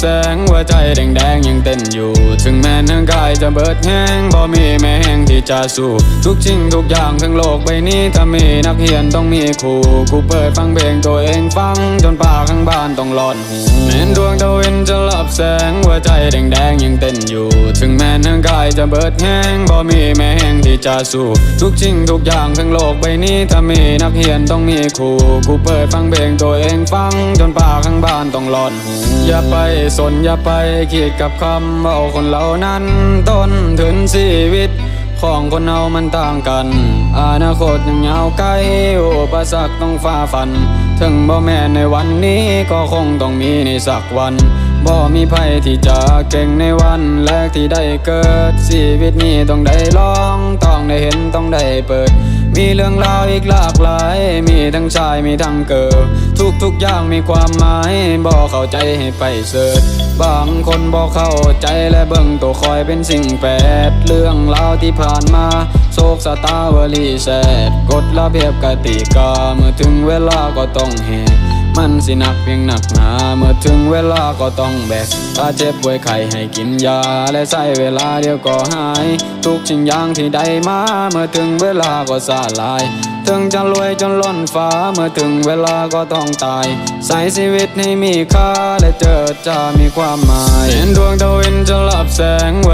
แสงหัวใจแดงๆยังเต้นอยู่ ถึงแม้นร่างกายจะเบิดแห้งบ่มีแม่แห้งที่จะสู้ ทุกสิ่งทุกอย่างทั้งโลกใบนี้ถ้ามีนักเรียนต้องมีครูกูเปิดฟังเพลงตัวเองฟัง จนป่าข้างบ้านต้องร้อนหูแม้นดวงตะวันจะลับแสงหัวใจแดงๆยังเต้นอยู่ ถึงแม้นร่างกายจะเบิดแห้งบ่มีแม่แห้งที่จะสู้ทุกสิ่งทุกอย่างทั้งโลกใบนี้ถ้ามีนักเรียนต้องมีครูกูเปิดฟังเพลงตัวเองฟัง จนป่าข้างบ้านต้องร้อนหูอย่าไปสนอย่าไปคิดกับคำเอาคนเหล่านั้น ต้นถึงชีวิต ของคนเรามันต่างกัน อนาคตยังยาวไกลอุปสรรคต้องฝ่าฟัน ถึงบ่แม่ในวันนี้ก็คงต้องมีในสักวันบ่มีภัยที่จะเก่งในวันแรกที่ได้เกิดชีวิตนี้ต้องได้ลอง ต้องได้เห็นต้องได้เปิด มีเรื่องราวอีกหลากหลาย มีทั้งชายมีทั้งเกิดทุกทุกอย่างมีความหมายบอกเข้าใจให้ไปเสิร์ชบางคนบอกเข้าใจและเบิ่งตัวคอยเป็นสิ่งแปด เรื่องราวที่ผ่านมาโศกสตาวลีแซดกฎระเบียบกติกา เมื่อถึงเวลาก็ต้องแหก มันสิหนักเพียงหนักหนา เมื่อถึงเวลาก็ต้องแบก ถ้าเจ็บป่วยไข้ให้กินยา และใช้เวลาเดียวก็หาย ทุกสิ่งอย่างที่ได้มา เมื่อถึงเวลาก็สลาย ถึงจะรวยจนล้นฟ้า เมื่อถึงเวลาก็ต้องตาย ใส่ชีวิตให้มีค่า และเจอจะมีความหมายเห็นดวงตะวัน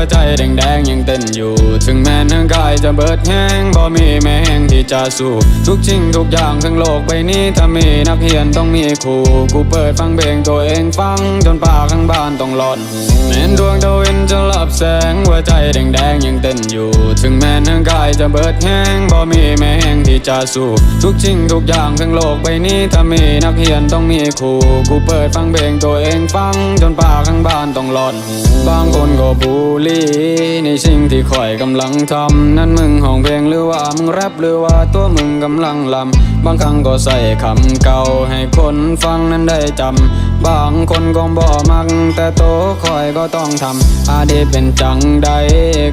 วใจแดงๆยังเต้นอยู่ ถึงแม้ร่างกายจะเบิดแห้งบ่มีแม่งที่จะสู้ทุกสิ่งทุกอย่างทั้งโลกใบนี้ถ้ามีนักเรียนต้องมีครูกูเปิดฟังเพลงตัวเองฟัง จนป่าข้างบ้านต้องร้อนแม้นดวงตะวันจะลับแสงหัวใจแดงๆยังเต้นอยู่ ถึงแม้ร่างกายจะเบิดแห้งบ่มีแม่งที่จะสู้ทุกสิ่งทุกอย่างทั้งโลกใบนี้ถ้ามีนักเรียนต้องมีครูกูเปิดฟังเพลงตัวเองฟัง จนป่าข้างบ้านต้องร้อนบางคนก็บูลีในสิ่งที่ข่อยกำลังทำนั่นมึงห้องเพลงหรือว่ามึงแรปหรือว่าตัวมึงกำลังลำบางครั้งก็ใส่คำเก่าให้คนฟังนั้นได้จำบางคนก็บ่มัก แต่โตคอยก็ต้องทำอาเดเป็นจังใด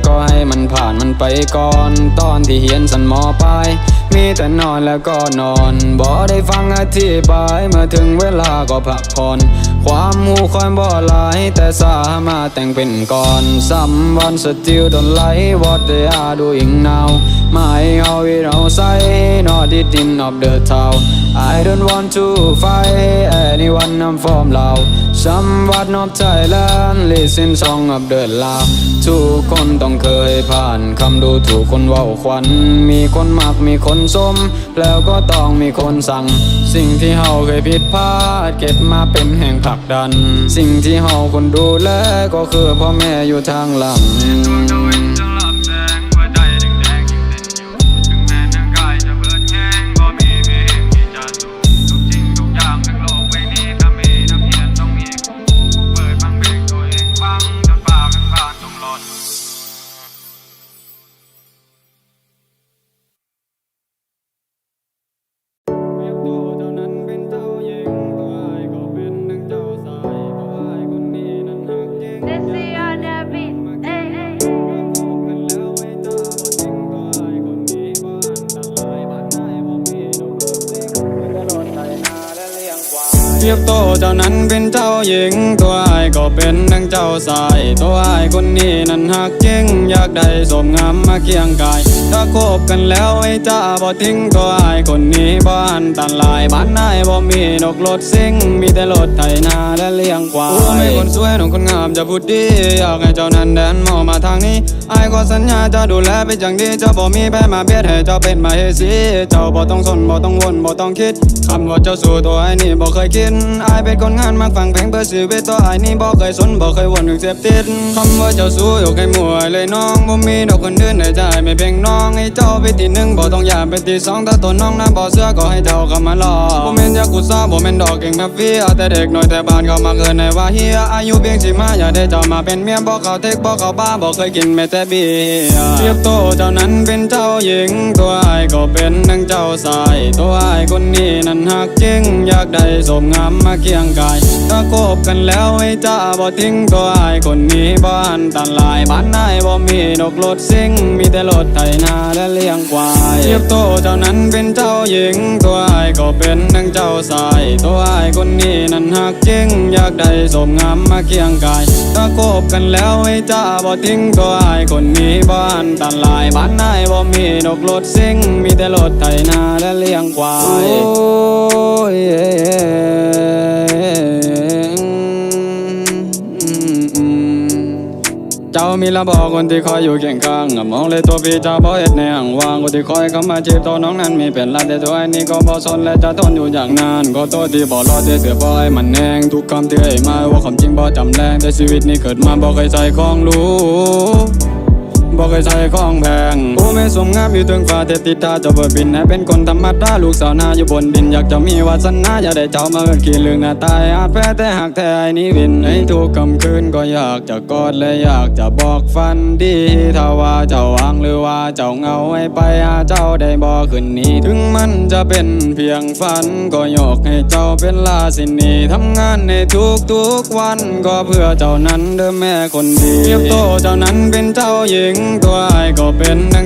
ก็ให้มันผ่านมันไปก่อน ตอนที่เฮียนสันมอปลายมีแต่นอนแล้วก็นอนบ่ได้ฟังอธิบายเมื่อถึงเวลาก็พักผ่อนความหูความบ่หลาย แต่สามารถแต่งเป็นก่อนซ้ำวันสติลดนไหลวอดเดอาดูอิงนาวไม่เอาวิเราใส่นอดิดิน of the town I don't want to fight anyone I'm from Lao Somewhat of Thailand listen song of the Lao ทุกคนต้องเคยผ่านคำดูถูกคนว่าขวัญ มีคนมากมีคนสม แล้วก็ต้องมีคนสั่ง สิ่งที่เฮาเคยผิดพลาดเก็บมาเป็นแห่งผลักดัน สิ่งที่เฮาคนดูแลก็คือพ่อแม่อยู่ทางหลัง เป็นนังเจ้าสายตัวไอ้ายคนนี้นั้นหักจริงอยากได้สมงามมาเคียงกาย ถ้าคบกันแล้วไอ้จ้าบ่ทิ้งตัวไอ้ายคนนี้บ้านตันลายบ้านนายบ่มีนกรถซิ่งมีแต่รถไถนาและเลี้ยงควายไม่คนสวยนองคนงามจะพูดดีอยากให้เจ้านั้นแดนมองมาทางนี้ ไอ้ก็สัญญาจะดูแลเป็นอย่างดีเจ้าบ่มีแพ้มาเบียดให้เจ้าเป็นมาเฮสีเจ้าบ่ต้องสนบ่ต้องวนบ่ต้องคิดคำว่าเจ้าสู่ตัวไอ้นี่บ่เคยคิดไอ้เป็นคนงานมักฟังเพลงเพื่อชีวิตตัวไอ้นี่บ่เคยสนบ่เคยวนถึงเสพติดคำว่าเจ้าสู่ยกให้หมวยเลยน้องบ่มีดอกคนอื่นในใจไม่เพียงน้องให้เจ้าไปทีหนึ่งบ่ต้องอยากเป็นทีสองถ้าตัวน้องนั้นบ่เสื้อก็ให้เจ้าเข้ามาลอบ่แม่นยากุซ่าบ่แม่นดอกเก่งแบบเฟียแต่เด็กน้อยแต่บ้านเขามาเกินในว่าเฮียอายุเพียงสิบห้าอย่าได้เจ้ามาเป็นเมียบ่เขาเทคบ่เขาบ้าบ่เคยกินแม้แต่เบียเทียบโตเจ้านั้นเป็นเจ้าหญิง ตัวไอ้ก็เป็นนังเจ้าสาย ตัวไอ้คนนี้นั้นหักจริง อยากได้สมงามมาเคียงกายถ้าคบกันแล้วให้จ้าบ่ทิ้งตัวไอายคนนี้บ้านตันลายบ้านนายบ่มีดอกรถซิ่ง มีแต่รถไถนาและเลี้ยงควายเทียบโตเจ้านั้นเป็นเจ้าหญิง ตัวไอายก็เป็นทั้งเจ้าชาย ตัวไอายคนนี้นั้นหักจริง อยากได้สมงามมาเคียงกายถ้าคบกันแล้วให้จ้าบ่ทิ้งตัวไอายคนนี้บ้านตันลายบ้านนายบ่มีดอกรถซิ่งมีแต่รถไถนาและเลี้ยงควายโอ้ยเจ้ามีระบอกคนที่คอยอยู่เคียงข้างมองเลยตัวพี่เจ้าบ่เฮ็ดในห่างว่างคนที่คอยเข้ามาจีบตัวน้องนั้นมีเป็นลัดแต่ตัวไอ้นี่ก็บ่สนและจะทนอยู่อย่างนานก็ตัวที่บ่รอดแต่เสือบ่ให้มันแหงทุกคำที่ให้มาว่าความจริงบ่จำแรงแต่ชีวิตนี้เกิดมาบ่เคยใส่ของรู้ บ่เคยใช้ของแพงผู้ไม่สมงามอยู่ถึงฟ้าเทพติดตาเจ้าเบิดบินให้เป็นคนธรรมดาลูกสาวนาอยู่บนดินอยากจะมีวาสนาอยากได้เจ้ามาเอิ้นขี้ลืงหน้าตายอาจแพ้แต่หากแท้ไอ้นี้วินในทุกคำคืนก็อยากจะกอดและอยากจะบอกฝันดีถ้าว่าเจ้าวางหรือว่าเจ้าเงาให้ไปหาเจ้าได้บ่คืนนี้ ถึงมันจะเป็นเพียงฝันก็ยกให้เจ้าเป็นลาสินีทำงานในทุกๆวันก็เพื่อเจ้านั้นเด้อแม่คนดีเทียบโตเจ้านั้นเป็นเจ้าหญิง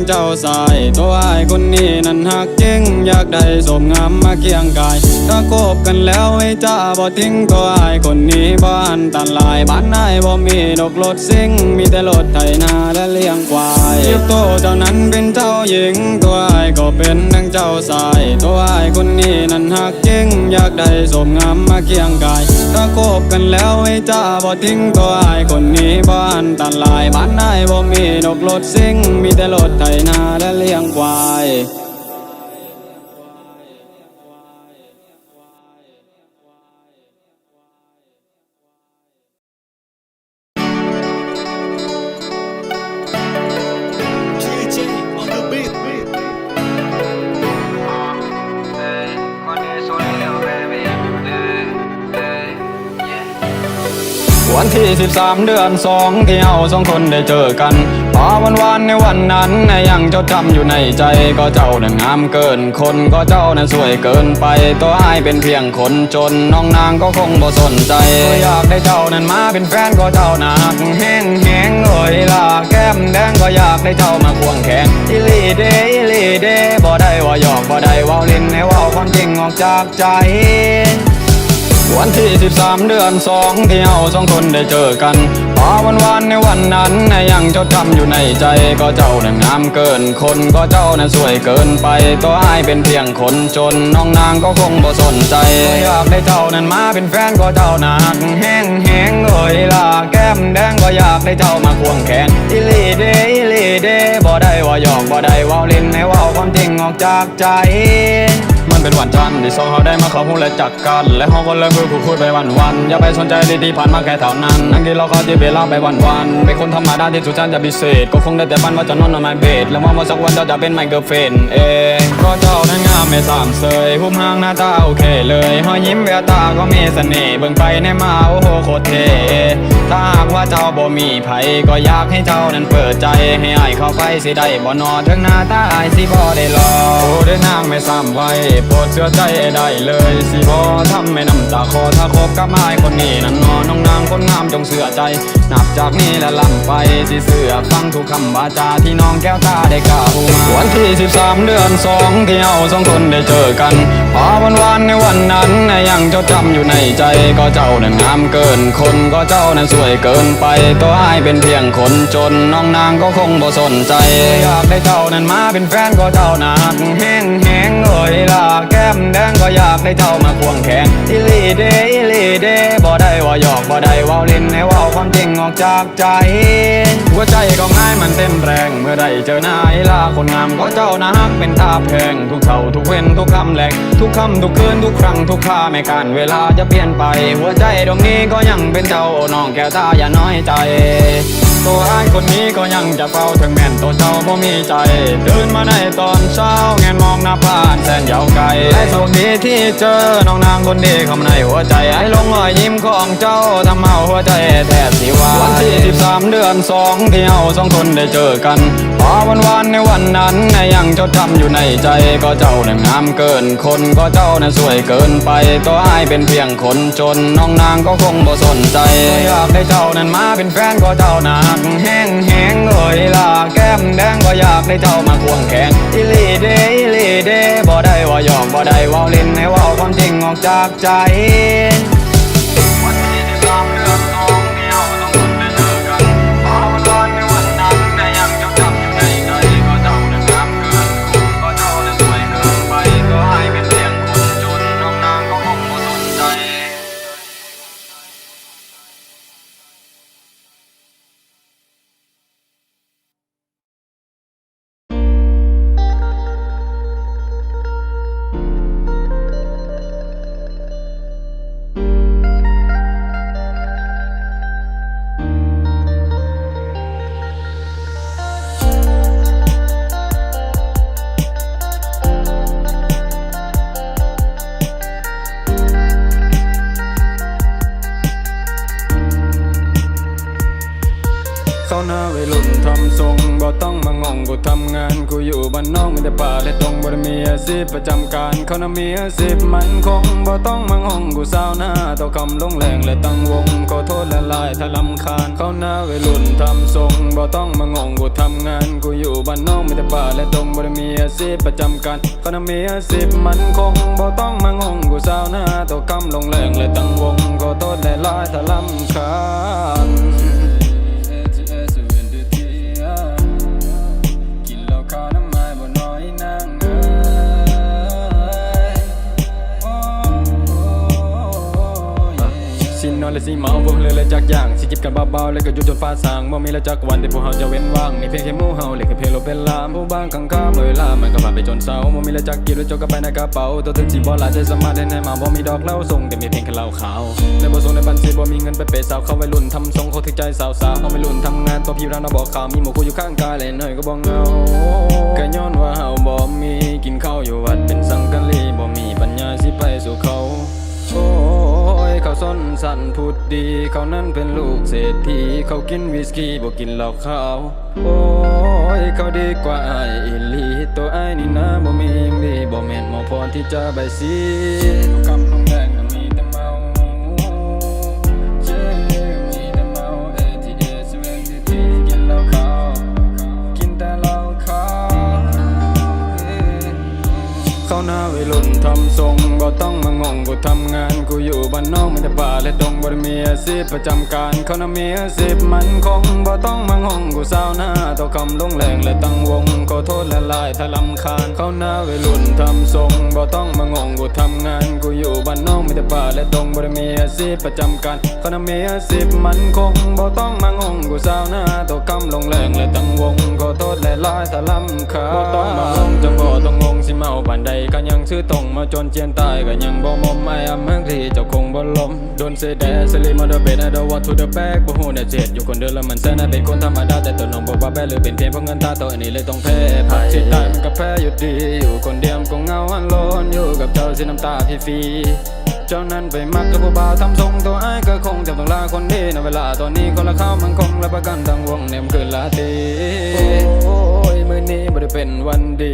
เจ้าชาย ตัวไอายคนนี้นั้นหักจริง อยากได้สมงามมาเคียงกาย ถ้าคบกันแล้วให้จ้าบ่ทิ้งตัวไอายคนนี้บ้านตันลายบ้านนายบ่มีดอกรถซิ่ง มีแต่รถไถนาและเลี้ยงควายเทียบโตเจ้านั้นเป็นเจ้าหญิง ตัวไอายก็เป็นทั้งเจ้าชาย ตัวไอายคนนี้นั้นหักจริง อยากได้สมงามมาเคียงกาย ถ้าคบกันแล้วให้จ้าบ่ทิ้งตัวไอายคนนี้บ้านตันลายบ้านนายบ่มีดอกรถซิ่ง มีแต่รถไถนาและเลี้ยงควาย วันที่ 13 เดือนสองที่เราสองคนได้เจอกันพอวันวานในวันนั้นยังจดจำอยู่ในใจก็เจ้านั้นงามเกินคนก็เจ้านั้นสวยเกินไปตัวอายเป็นเพียงคนจนน้องนางก็คงบ่สนใจอยากได้เจ้านั้นมาเป็นแฟนก็เจ้านักแห้งแห้งเอ่ยล่ะแก้มแดงก็อยากได้เจ้ามาควงแขนอิลีเดอิลีเดบ่ได้ว่าหยอกบ่ได้ว่าเล่นให้เว่าความจริงออกจากใจ วันที่ 13 เดือนสองที่เราสองคนได้เจอกันพอวันวานในวันนั้นยังจดจำอยู่ในใจก็เจ้านั้นงามเกินคนก็เจ้านั้นสวยเกินไป ตัวอายเป็นเพียงคนจนน้องนางก็คงบ่สนใจอยากได้เจ้านั้นมาเป็นแฟนก็เจ้านาหักแห้งแห้งเอ่ยล่ะแก้มแดงก็อยากได้เจ้ามาควงแขนอิลีเดอิลีเดบ่ได้ว่าหยอกบ่ได้ว่าเล่นให้ว่าความจริงออกจากใจ เป็นวันจันทร์ที่สองเขาได้มาเขาหูและจักกันและเขาก็เลิกคุยคุยไปวันวันอย่าไปสนใจดีๆผ่านมาแค่เท่านั้นนั่งกินเราเขาที่เวลาไปวันวันเป็นคนธรรมดาที่สุดฉันจะพิเศษก็คงได้แต่บันว่าจะนอนนอนมาเบดและว่าวันสักวันเจ้าจะเป็นไมเคิลเฟนเองก็เจ้านั้นงามไม่สามเสยหุ่มห้างหน้าตาโอเคเลยหอยยิ้มแววตาก็มีเสน่ห์เบิ่งไปในมาโอ้โหโคตรเท่ถ้าหากว่าเจ้าบ่มีไผก็อยากให้เจ้านั้นเปิดใจให้อายเข้าไปสิได้บ่นอถึงหน้าตาอายสิบ่ได้รอโอ้ได้นางไม่ซ้ำไว้รดเชื่อใจได้เลยสิบ่ทำให้น้ำตาคอถ้าคบกับอายคนนี้นั้นนอนน้องนางคนงามจงเสื่อใจ นับจากนี้และลำไปสิเสื่อฟังทุกคำวาจาที่น้องแก้วตาได้กล่าวมาวันที่ 13 เดือนสองที่เราสองคนได้เจอกันพอวันวานในวันนั้นยังจดจำอยู่ในใจก็เจ้านั้นงามเกินคนก็เจ้านั้นสวยเกินไปตัวอายเป็นเพียงคนจนน้องนางก็คงบ่สนใจอยากได้เจ้านั้นมาเป็นแฟนก็เจ้านาหักแห้งแห้งเอ่ยล่ะแก้มแดงก็อยากได้เจ้ามาควงแขนอิลีเดอิลีเดบ่ได้ว่าหยอกบ่ได้ว่าเล่นให้ว่าความจริงออกจากใจ หัวใจก็ง่ายมันเต้นแรงเมื่อได้เจอหน้าไอ้ลาคนงามก็เจ้านะฮักเป็นตาแพงทุกเท่าทุกเว้นทุกคำแหลกทุกคำทุกคืนทุกครั้งทุกค่าไม่การเวลาจะเปลี่ยนไป หัวใจดวงนี้ก็ยังเป็นเจ้าน้องแก้วตาอย่าน้อยใจ ตัวไอ้คนนี้ก็ยังจะเฝ้าถึงแม่นตัวเจ้าบ่มีใจตื่นมาในตอนเช้าแงนมองหน้าบ้านแสนยาวไกลและโชคดีที่เจอน้องนางคนดีเข้ามาในหัวใจไอ้ลงรอยยิ้มของเจ้าทำเอาหัวใจแทบสิวายวันที่13เดือนสองที่เราสองคนได้เจอกันพอวันวานในวันนั้นยังจดจำอยู่ในใจก็เจ้านั้นงามเกินคนก็เจ้านั้นสวยเกินไปตัวไอ้เป็นเพียงคนจนน้องนางก็คงบ่สนใจอยากได้เจ้านั้นมาเป็นแฟนก็เจ้าหักแห้งแห้งเอ่ยล่ะแก้มแดงก็อยากได้เจ้ามาควงแขนอีหลีเดอีหลีเดบ่ได้ว่าหยอกบ่ได้ว่าเล่นให้ว่าความจริงออกจากใจ บ่ได้มีอาชีพประจำการเขาน่ะมีอาชีพมันคงบ่ต้องมางงกูสาวหน้าต่อคำลงแรงและตั้งวงขอโทษและลายถ้าลำคาญเขาหน้าวัยรุ่นทำทรงบ่ต้องมางงกูทำงานกูอยู่บ้านนอกไมีแต่ป่าและตรงบ่ได้มีอาชีพประจำการเขาน่ะมีอาชีพมันคงบ่ต้องมางงกูสาวหน้าต่อคำลงแรงและตั้งวงขอโทษและลายถ้าลำคาญ ยสินอนและสิเมาบ่เลยเลยจักอย่างสิจิบกันเบาๆแล้วก็ยู่จนฟ้าสางบ่มีแล้วจักวันที่พวกเฮาจะเว้นว่างมีเพียงแค่หมู่เฮาเล็กแค่เพลโลเป็นลามผู้บางข้างข้ามเวลามันก็ผ่านไปจนเศร้าบ่มีแล้วจักกินแล้วจกก็ไปในกระเป๋าตัวถึงสิบ่หลายใจสมารถได้แน่มาบ่มีดอกเหล้าส่งแต่มีเพียงแค่เหล้าขาวในบ่ส่งในบัญชีบ่มีเงินไปเปย์สาวเขาวัยรุ่นทำทรงเขาถึงใจสาวๆเขาวัยรุ่นทำงานตัวพี่เรานะบอกข่าวมีหมูคู่อยู่ข้างกายเลยหน่อยก็บ่เงาก็ย้อนว่าเฮาบ่มีกินข้าวอยู่วัดเป็นสังกะลีบ่มีปัญญาสิไปสู่เขาโอ้ เขาส้นสันพูดดี เขานั้นเป็นลูกเศรษฐีเขากินวิสกี้บอกกินเหล้าขาวโอ้ยเขาดีกว่าไอ้อิลีตัวไอ้นี่นะบ่มีหยังดีบ่แม่นหมอพรที่จะใบสี เขาหน้าวัยรุ่นทำทรงบ่ต้องมางงกูทำงานกูอยู่บ้านนอกมีแต่ป่าและดงบ่ได้มีอาชีพประจำการเขาน่ะมีอาชีพมันคงบ่ต้องมางงกูสาวหน้าต่อคำลงแรงและตั้งวงขอโทษและลายถ้าลำคาญเขาหน้าวัยรุ่นทำทรงบ่ต้องมางงกูทำงานกูอยู่บ้านนอกมีแต่ป่าและดงบ่ได้มีอาชีพประจำการเขาน่ะมีอาชีพมันคงบ่ต้องมางงกูสาวหน้าต่อคำลงแรงและตั้งวงขอโทษและลายถ้าลำคาญบ่ต้องมางงจะบ่ต้องงงสิเมาปานใดก็ยังชื่อตรงมาจนเจียนตายก็ยังบ่มอมไม่อำมังที่เจ้าคงบ่ล้มโดนเสดสลีมาเดเบดไอดอวัตทูเดอะแบกบ่ฮู้แน่เจ็ดอยู่คนเดียวแล้วมันแสนเป็นคนธรรมดาแต่ตัวน้องบอกว่าแบหรือเป็นเพียงเพราะเงินตาโตอันนี้เลยต้องแพ้ผักที่ตายมันก็แพ้อยู่ดี อยู่คนเดียวก็เหงาอันโลนอยู่กับเจ้าสิน้ำตาพี่ฟีเจ้านั้นไปมักกับผู้บ่าวทำทรงตัวไอ้ก็คงจะต้องลาคนดีในเวลาตอนนี้คนละข้าวมันคงและประกันทั้งวงเนี่ยมันคือลาตีโอ้ยมื้อนี้บ่ได้เป็นวันดี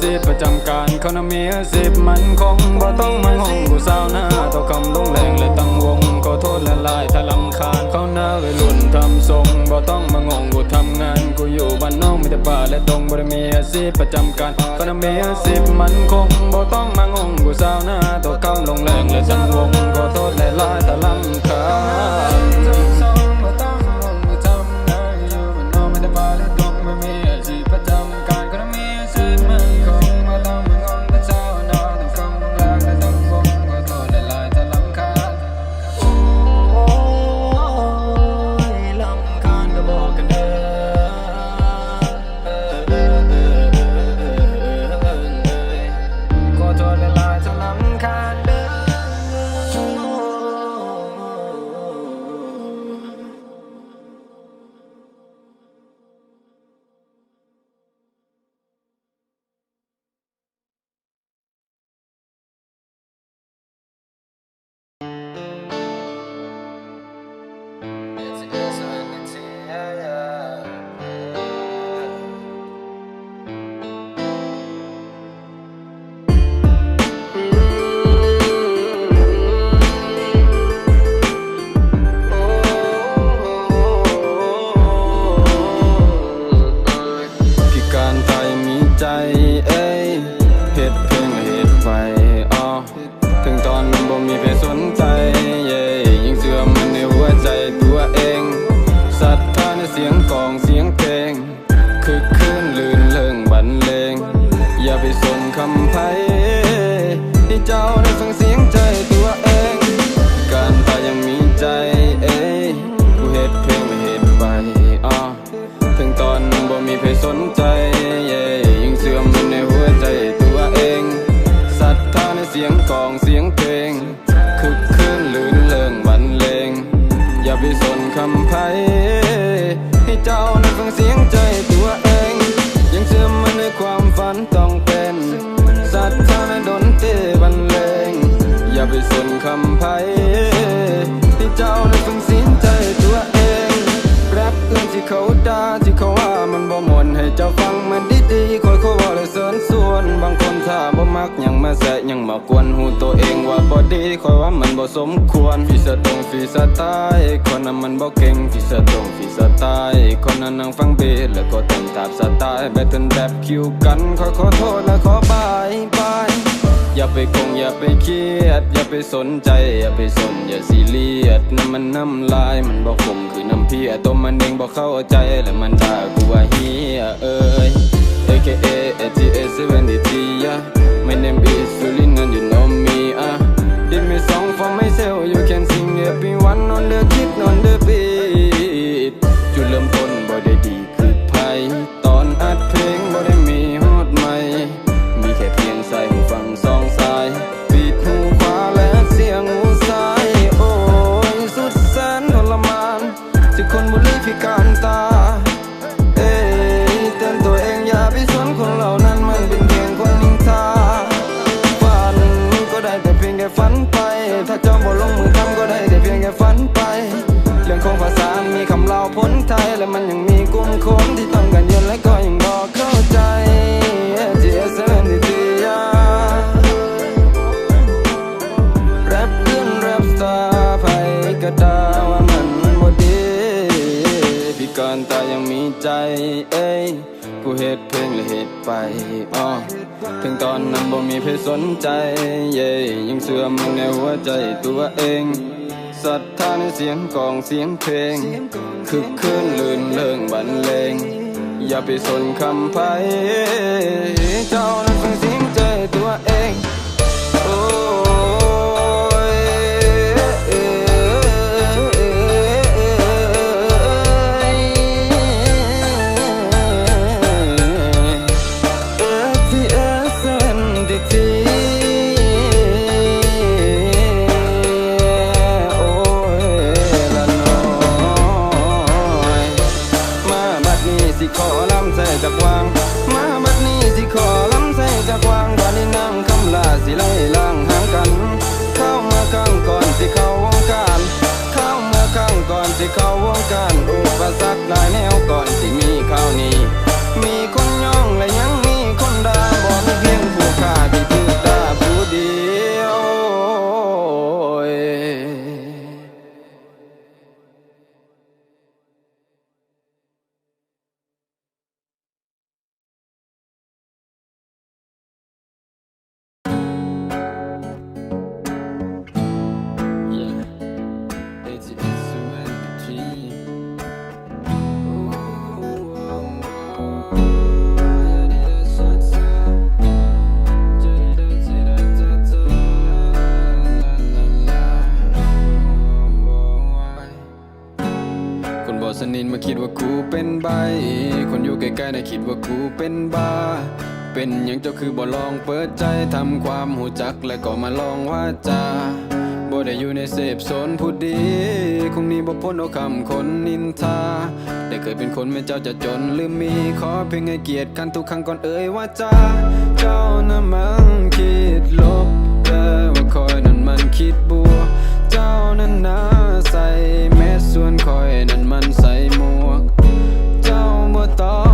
สิประจำการเขานะเมียสิบมันคงบ่ต้องมานห้องกูสาหน้าต่อคำลงแรงและตั้งวงขอโทษละลายถ้าลำคาญเขาหน้าเลยลุนทำทรงบ่ต้องมางงกูทำงานกูอยู่บ้านนอกม่แต่ป่าและตรงบ่ได้มีสิชีประจำการเขานะเมียสิบมันคงบ่ต้องมางงกูเศร้าหน้าต่อคำลงแรงและตั้งวงขอโทษละลายถ้าลำคาญ time าแสะยังมากวนหูตัวเองว่าบอดีคอยว่ามันบ่สมควรฟีสะตรงฟีสะตายคนนั้นมันบ่เก่งฟีสะตรงฟีสะตายคนนั้นนั่งฟังเบสแล้วก็ทำตามสไตล์แบทเทิลแบบคิวกันขอขอโทษและขอบายบายอย่าไปคงอย่าไปเครียด อย่าไปสนใจ อย่าไปสนอย่าซีเรียสน้ำมันน้ำลายมันบอกผมคือน้ำเพียตัวมันเองบ่เข้าใจและมันด่ากูว่าเฮียเอ้ย AKA ATA 73 My name is Sulin and you know me, ah. uh Did me song for myself, you can sing everyone on the kid, on the beat. ดเพลงและเหตุไปอ๋อถึงตอนนั้นบ่มีเพศสนใจ เย่ยังเสื่อมในหัวใจตัวเองศรัทธาในเสียงกองเสียงเพลง คึกคืนลื่นเลิงบรรเลง อย่าไปสนคำไพเจ้านั้นเฟังเสียงใจตัวเองากวาง มาบัดนี้สิขอลำไส้จากวางบานี้นางคำลาสิไล่ล่างห่างกัน เข้ามาข้างก่อนสิเข้าวงการ เข้ามาข้างก่อนสิเข้าวงการอุปสรรคหลายแนวก่อนสิมีข้าวนี้ ว่ากูเป็นใบ คนอยู่ใกล้ๆได้คิดว่ากูเป็นบ้า เป็นหยังเจ้าคือบ่ลองเปิดใจทำความหูจักและก็มาลองว่าจาบ่ได้อยู่ในเสพโซนผู้ดี คงนี้บ่พ้นเอาคำคนนินทา ได้เคยเป็นคนแม่เจ้าจะจนหรือมี ขอเพียงให้เกียรติกันทุกครั้งก่อนเอ่ยว่าจาเจ้านะมังคิดลบแต่ว่าคอยนั้นมันคิดบวกเจ้านั้นนาใส่แมสส่วนคอยนั้นมันใส จ้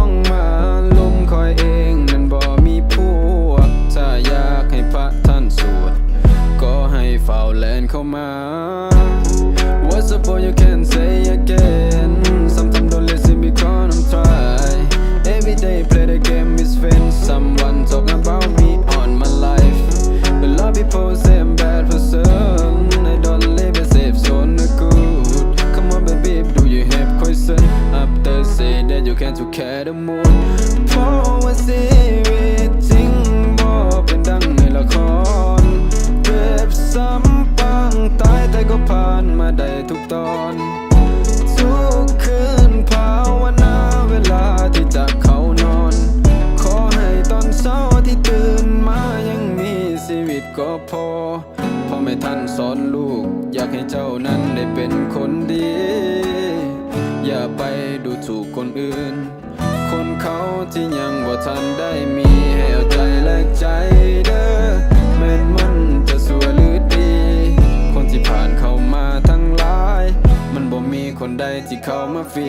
คนใดที่เข้ามาฟรี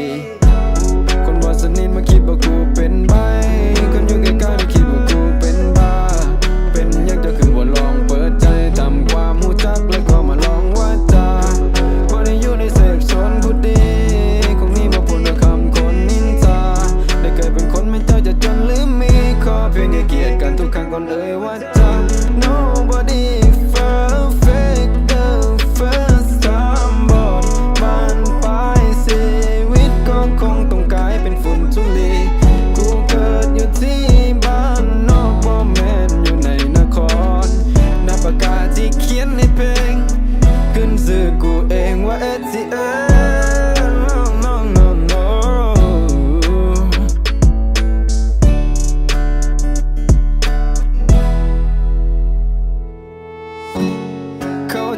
คนบ่สนิทมาคิดว่ากูเป็นใบ คนอยู่ใกล้ๆได้คิดว่ากูเป็นบ้า เป็นยังจะคือบ่ลองเปิดใจทำความหูจักแล้วก็มาลองว่าจาบ่ได้อยู่ในเสพโซนผู้ดี คงนี้มาพูดด้วยคำคนนินทาได้เคยเป็นคนไม่เจ้าจะจนหรือมีขอเพียงให้เกียรติกันทุกครั้งก่อนเอ่ยว่า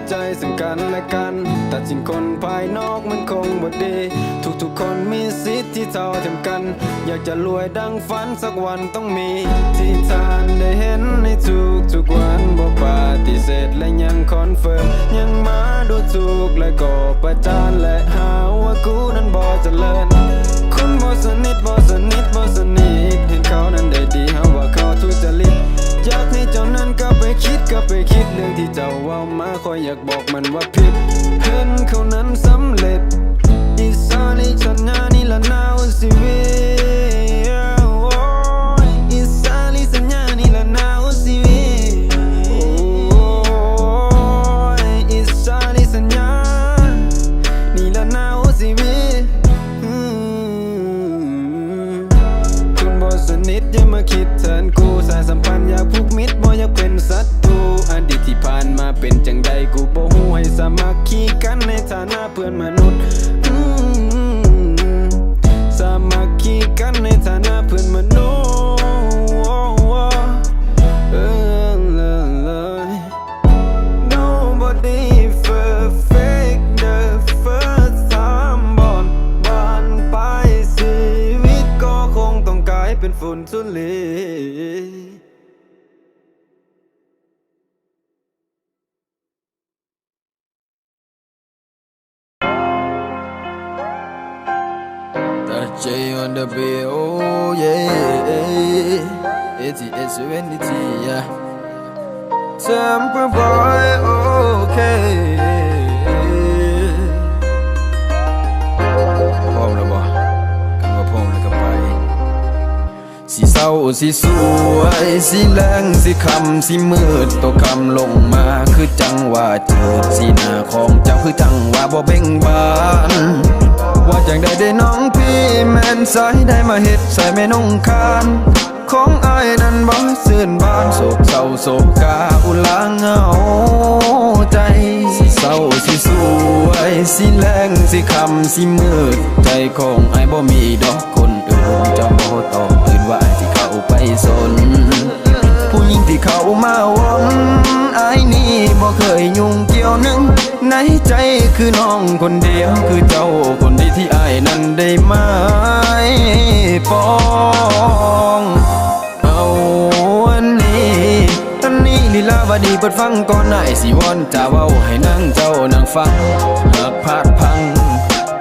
ใจซึ่งกันและกัน แต่จริงคนภายนอกมันคงบ่ดี ทุกๆคนมีสิทธิ์ที่เท่าเทียมกัน อยากจะรวยดังฝันสักวันต้องมี ที่ทานได้เห็นในทุกๆวันบ่ปฏิเสธและยังคอนเฟิร์ม ยังมาดูถูกและก็ประจานและหาว่ากูนั้นบ่เจริญคนบ่สนิทบ่สนิทบ่สนิทเห็นเขานั้นได้ดีหาว่าเขาทุจริต อยากให้เจ้านั้นกลับไปคิดกลับไปคิดเรื่องที่เจ้าว่ามาคอยอยากบอกมันว่าผิดเพื่อนเขานั้นสำเร็จอีสานในชนานี่ละนาวสิเวโสนิทอย่ามาคิดเทนกูสายสัมพันธ์อยากผูกมิตรบ่อยากเป็นศัตรูอดีตที่ผ่านมาเป็นจังใดกูบ่ฮู้ให้สามัคคีกันในฐานะเพื่อนมนุษย์สามัคคีกันในฐานะเพื่อนมนุษย์ be oh yeah. It's it's serenity, yeah. Temper boy, okay. พร้อมแล้วบ่คำว่าพร้อมแล้วก็ไปสิเศร้าสิสวยสิแรงสิคำสิมืดตัวคำลงมาคือจังว่าเจิดสีหน้าของเจ้าคือจังว่าบ่เบ่งบาน จังได้ได้น้องพี่แม่นสายได้มาเฮ็ดใส่แม่นุ่งคานของอายนั้นบ่ซื่นบานโศกเศร้าโศกกาอุลางเหงาใจสิเศร้าสิสวยสิแรงสิคำสิมืดใจของไอ้ายบ่มีดอกคนอื่นจะบ่ตอบอื่นว่าอ้ายที่เข้าไปสน ผู้หญิงที่เข้ามาวนไอ้ายนี่บ่เคยยุ่งเกี่ยวหนึง ในใจคือน้องคนเดียว คือเจ้าคนดีที่อ้ายนั้นได้ไหมปองเอาอันนี้อันนี้ลีลาวดีเปิดฟังก่อนไอ้ายสิวอนจะเว้าให้นั่งเจ้านั่งฟังหากพลาดพัง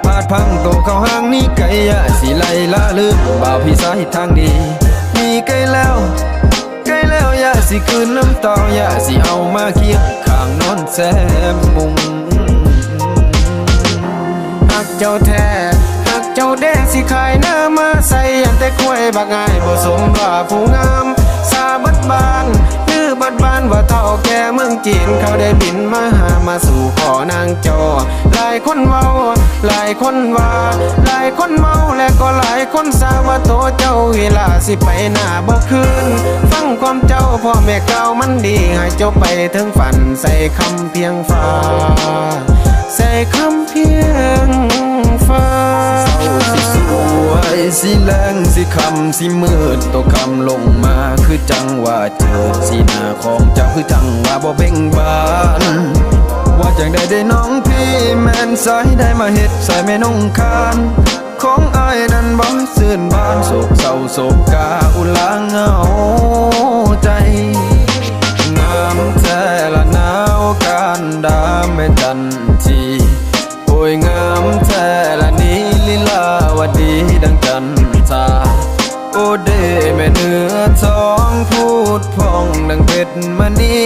พลาดพังโตเข้าห้างนี้ไกลยะสิไล่ละลืมบ่าวพี่สายทางดีมีไกลแล้ว สิคืนน้ำตาอย่าสิเอามาเคียงข้างนอนแซมมุงหักเจ้าแท้หักเจ้าแดงสิขายหน้ามาใส่ยันแต่ควยบักง่ายบ่สมว่าผู้งาม สาบัดบาน บัดบานว่าเท่าแก่เมืองจีนเขาได้บินมาหามาสู่ขอนางจอหลายคนเมาหลายคนว่าหลายคนเมาและก็หลายคนสาว่าโตเจ้าเวลาสิไปหน้าบ่คืนฟังความเจ้าพ่อแม่เก่ามันดีให้เจ้าไปถึงฝันใส่คำเพียงฟ้า ใส่คำเพียงฟ้า สิแรงสิคำสิมืดตกคำลงมาคือจังว่าเจอสีหน้าของเจ้าคือจังว่าบ่เบ่งบาน ว่าจังได้ได้น้องพี่แม่นสายได้มาเฮ็ดใส่แม่นงคานของอายนั้นบ่ซื่นบานโศกเศร้าโศกกาอุลาเหงาใจงามแท้ละหนาวการดาแม่จัน เดแม่เนื้อทองพูดพองดังเพชรมณี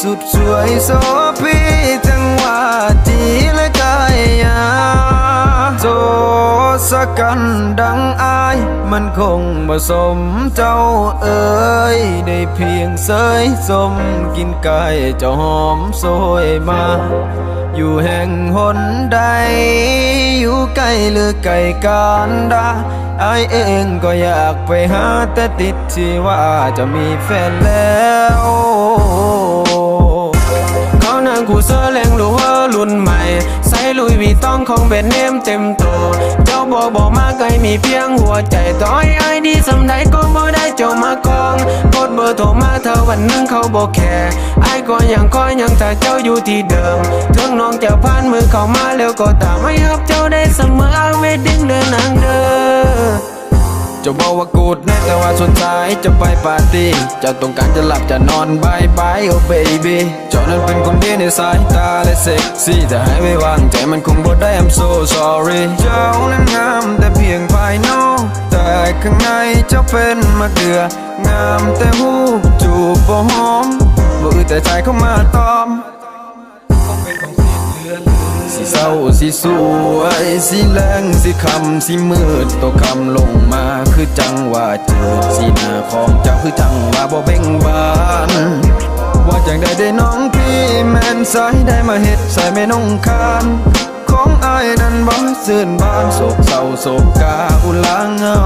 สุดสวยโสพีจังหวะจีและกายยาโซสกันดังอาย มันคงบ่สมเจ้าเอ๋ยได้เพียงเสยสมกินไก่เจ้าหอมโซยมา อยู่แห่งหนใด อยู่ใกล้หรือไกลกันดา อายเองก็อยากไปหาแต่ติดที่ว่าจะมีแฟนแล้วเขานางกูเสื้อแรงหรือว่ารุ่นใหม่ ลุยวีต้องของเป็นด์เนมเต็มตัวเจ้าบอกบอกมาไกลมีเพียงหัวใจต่อยไอ้ดีสำใดก็บ่ได้เจ้ามากองกดเบอร์โทรมาเธอวันหนึงเขาบอกแค่ไอ้ก็ยังคอยยังถ้าเจ้าอยู่ที่เดิมถึงน้องจะผ่านมือเข้ามาแล้วก็ตามไม่ฮับเจ้าได้เสมอเอาเวดดิ้งเดินนางเด้อ จะบอกว่ากูดแน่แต่ว่าสุดท้ายจะไปปาร์ตี้จะต้องการจะหลับจะนอนบายบายโอ้เบบี้เจ้านั้นเป็นคนดีในสายตาและเซ็กซี่แต่ให้ไม่วางใจมันคงบ่ได้ I'm so sorry เจ้านั้นงามแต่เพียงภายนอก แต่ข้างในเจ้าเป็นมะเดืองามแต่หูจูบบ่หอมบ่อึดแต่ใจเข้ามาตอมสิเศร้าสิสวยสิแรงสิคำสิมืดตกคำลงมาคือจังว่าเจอสีหน้าของเจ้าคือจังว่าบ่เบ่งบานว่าจังได้ได้น้องพี่แม่นสายได้มาเฮ็ดใส่แม่นองคานของอายนั้นบ่ซื่นบานโศกเศร้าโศกกาอุลาเหงา